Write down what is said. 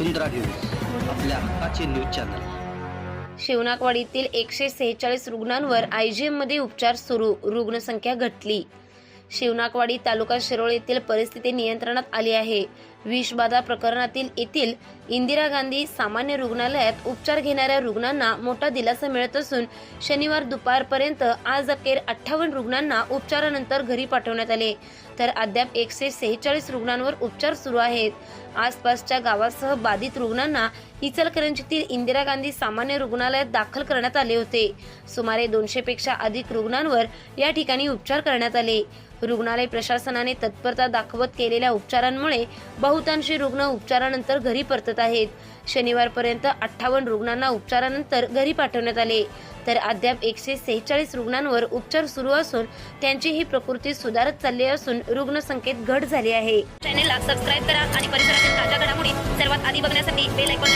वसुंधरा news आपल्या हक्काचे news channel. शिवनाकवाडीतील एकशे सेहेचाळीस रुग्णांवर आयजीएममध्ये उपचार सुरू रुग्णसंख्या घटली. शिवनाकवाडी तालुका शिरोळ येथील परिस्थिती नियंत्रणात आली आहे. विषबाधा प्रकरणातील येथील इंदिरा गांधी सामान्य रुग्णालयात उपचार घेणाऱ्या रुग्णांना मोठा दिलासा मिळत असून शनिवार दुपारपर्यंत आज अखेर अठ्ठावन्न रुग्णांना उपचारानंतर घरी पाठवण्यात आले. तर अद्याप एकशे सेहेचाळीस रुग्णांवर उपचार सुरू आहेत. आसपासच्या गावासह बाधित रुग्णांना इचलकरंजीतील इंदिरा गांधी सामान्य रुग्णालयात दाखल करण्यात आले होते. सुमारे दोनशे पेक्षा अधिक रुग्णांवर या ठिकाणी उपचार करण्यात आले. रुग्णालय प्रशासनाने तत्परता दाखवत केलेल्या उपचारांमुळे बहुतांशी रुग्ण उपचारानंतर घरी परतत आहेत. शनिवारपर्यंत अठ्ठावन्न रुग्णांना उपचारानंतर घरी पाठवण्यात आले. तर अद्याप एकशे सेहेचाळीस रुग्णांवर उपचार सुरू असून त्यांची ही प्रकृती सुधारत चालली असून रुग्णसंख्येत घट झाली आहे. चॅनेलला सबस्क्राईब करा आणि परिसरातील ताज्या घडामोडी सर्वात आधी बघण्यासाठी बेल आयकॉन